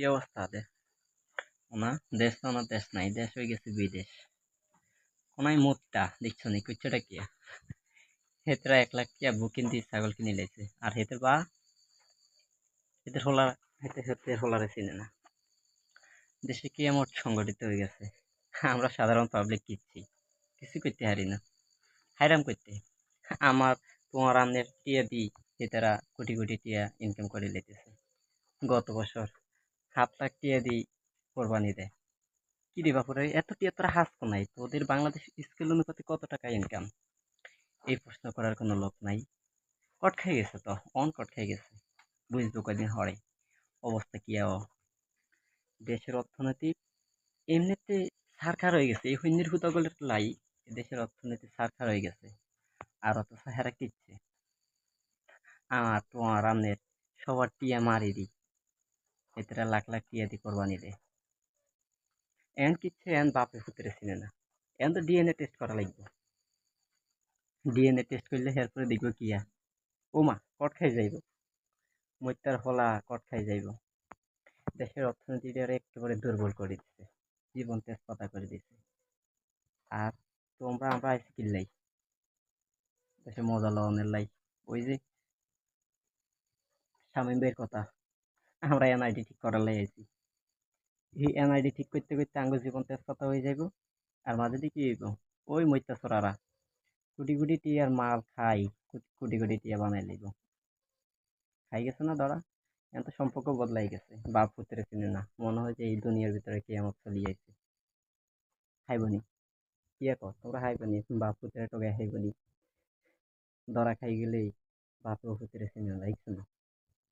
কি অবস্থা দে না দেশ তো না দেশ নাই, দেশ হয়ে গেছে বিদেশ। কোনায় মুখটা, দেখছ নি? কুচ্ছটা কি? হেতরা এক লাখ টিয়া বুকিং দিয়ে ছাগল কিনে লাইছে। আর হেতের বা? হেতের হোলা, হেতে হেতের হোলারে চিনে না। দেশে কি এমন সংগঠিত হয়ে গেছে? আমরা সাধারণ পাবলিক কিচ্ছি। কিছু করতে হারি না। হাইরাম করতে। আমার তোমার আমনের টিয়া দিই হেতারা কোটি কোটি টিয়া ইনকাম করে লেতেছে গত বছর সাত লাখ টিয়া দিই কোরবানি দেয়। কি রে বাপুরে এত টিয়া তোরা হাস নাই তোদের বাংলাদেশ স্কেল অনুপাতে কত টাকা ইনকাম এই প্রশ্ন করার কোনো লোক নাই। কট খাই গেছে তো, অন কট খাই গেছে। বুঝব কদিন হরে অবস্থা কি আও? দেশের অর্থনীতি এমনিতে সারখার হয়ে গেছে। এই হইন্যের হুতাগলের লাই দেশের অর্থনীতি সারখার হয়ে গেছে। আর অত সাহারা কিচ্ছে। আমার, তোমার আমনের সবার টিয়া মারি দি এতরা লাখ লাখ টিয়া দি কোরবানি দে এন কিচ্ছে এন বাপে ফুতেরে চিনে না। এন তো ডিএনএ টেস্ট করা লাগবে। ডিএনএ টেস্ট করলে এরপরে দেখব কিয়া ওমা, কট খাই যাইব। মৈত্যার হলা কট খাই যাইব। দেশের অর্থনীতিটা একেবারে দুর্বল করে দিচ্ছে জীবন তেজপাতা করে দিচ্ছে আর তোমরা আমরা আইসি কিল্লাই দেশে মজা লওয়ানের লাই। ওই যে স্বামী কথা। আমরা এনআইডি ঠিক করার লাই আইছি। এই এনআইডি ঠিক করতে করতে আঙ্গ জীবন তেজপাতা হয়ে যাইব। আর মাঝে দিয়ে কি হইব, ওই মৈত্যা সরারা কুটি কুটি টিয়ার মাল খাই, কুটি কুটি টিয়া বানাই লইব। খাই গেছে না ধরা এখন তো সম্পর্ক বদলাই গেছে। বাপ পুত্রে চিনে না। মনে হয় যে এই দুনিয়ার ভিতরে কে আমার চলি যাইছে খাইবনি কি কো তোমরা খাইবনি বাপ পুত্রে টোকে খাইবনি ধরা খাই গেলেই বাপ পুত্রে চিনে না, দেখছ না?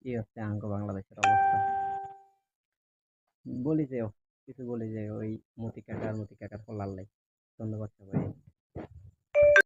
এই হচ্ছে আঙ্গ বাংলাদেশের অবস্থা। বলি যে, কিছু বলি যে, ওই মতি কাকার মতি কাকার ফলার লাই। ধন্যবাদ সবাই